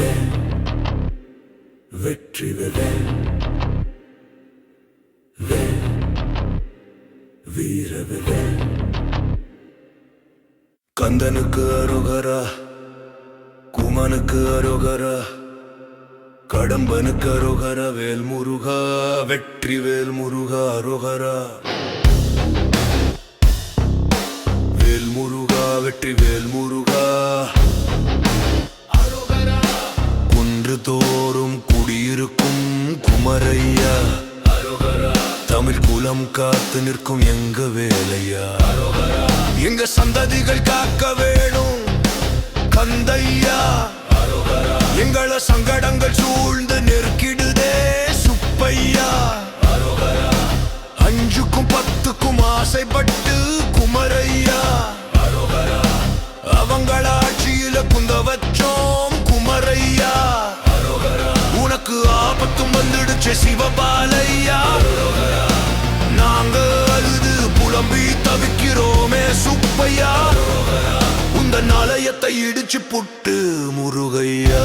வெவேல் வெற்றி வெவேல் வேல் வீர வெவேல் கந்தனுக்கு அரோகரா குமனுக்கு அரோகரா கடம்பனுக்கு அரோகரா வேல் முருகா வெற்றி வேல் முருகா அரோகரா. வேல் முருகா வெற்றி வேல் முருகா குன்று தோறும் குடியிருக்கும் குமரையா. தமிழ் குலம் காத்து நிற்கும் எங்க வேலையா. எங்க சந்ததிகள் காக்க வேணும் கந்தையா. எங்கள சங்கடங்கள் சூழ்ந்து நிற்கிடுதே சுப்பையா. அஞ்சுக்கும் பத்துக்கும் ஆசைப்பட்டு குமரையா. அவங்களா வந்துடுச்சு சிவபாலையா? நாங்க அழுது புலம்பி தவிக்கிறோமே சுப்பையா? உந்த நாளையத்தை இடிச்சு புட்டு முருகையா?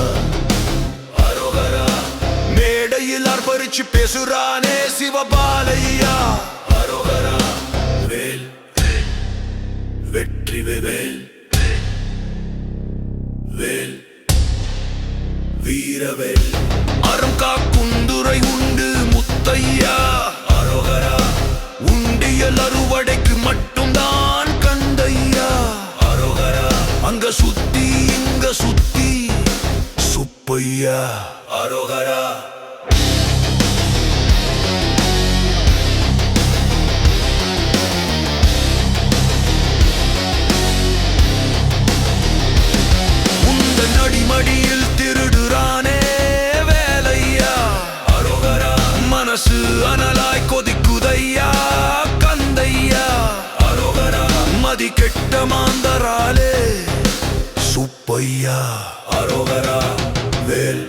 மேடையில் அர்ப்பரிச்சு பேசுறானே சிவபாலையா? வெற்றி வேல் வீரவேல் அறம் காக்குந்துரை உண்டு முத்தையா அரோகரா உண்டியல் அறுவடை பொய்யா அரோகரா வேல்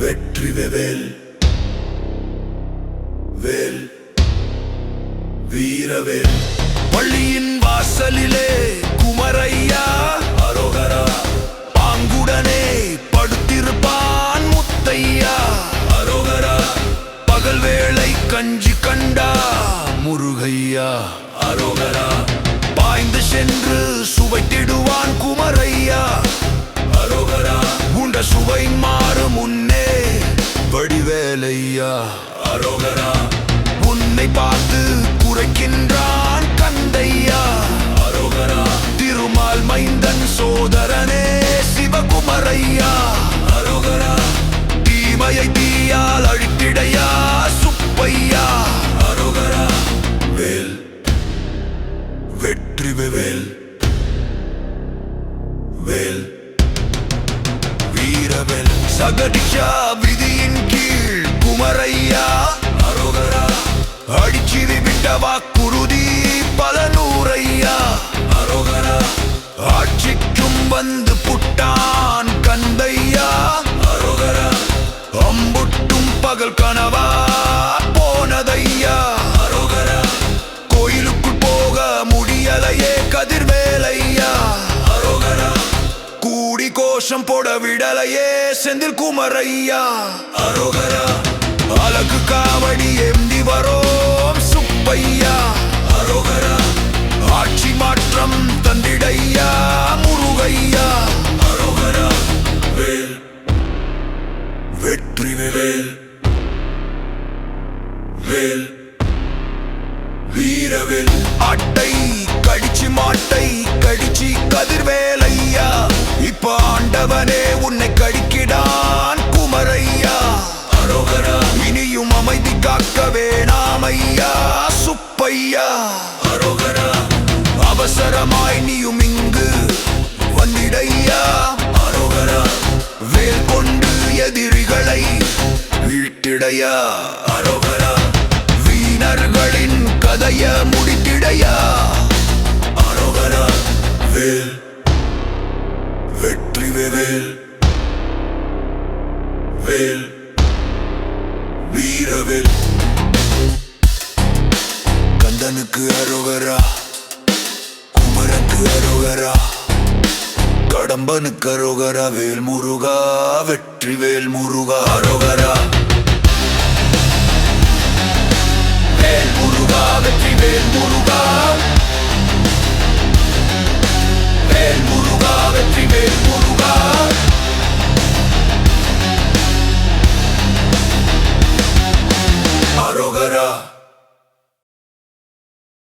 வெற்றி வெவேல் வேல் வீரவேல். பள்ளியின் வாசலிலே குமரையா அரோகரா பாங்குடனே படுத்திருப்பான் முத்தையா. அரோகரா பகல் வேளை கஞ்சி கண்டா முருகையா. அரோகரா பாய்ந்து சென்று சுவைத்திடுவான் ஐயா அரோகரா தீமையை தீயால் அழித்திடையா சுப்பையா. அரோகரா வேல் வெற்றி வேல் வேல் வீரவேல். சகடிஷா விதியின் கீழ் குமரையா. அரோகரா அடிச்சிதி விட்ட வாக்குறுதி பல நூறையா அரோகரா ஆட்சிக்கும் வந்து அம்புட்டும் கனவா? போனதையா? அரோகரா கோயிலுக்குள் போக முடியலையே கதிர்வேலையா? அரோகரா கூடி கோஷம் போட விடலையே செந்தில் குமரையா? அரோகரா அழகு காவடி ஏந்தி வரோம் சுப்பையா? அரோகரா ஆட்சி மாற்றம் தந்திடையா முருகையா? அரோகரா வேல் வெற்றி வேல். வேல் வீரவேல். அட்டை கடிச்சு மாட்டை கடிச்சு கதிர்வேலையா? இப்ப ஆண்டவனே உன்னை கடிக்கிடான் குமரையா? அரோகரா. இனியும் அமைதி காக்க வேணாமையா சுப்பையா? அரோகரா. அவசரமாய் நீயும் இங்கு வந்திடையா? அரோகரா. வேல் கொண்டு எதிரிகளை வீட்டிடையா? அரோகரா. கதைய முடித்திடையா அரோகரா வேல் வெற்றி வேல் வேல் வீரவேல். கந்தனுக்கு அரோகரா குமரனுக்கு அரோகரா கடம்பனுக்கு அரோகரா வேல் முருகா வெற்றி வேல் முருகா அரோகரா.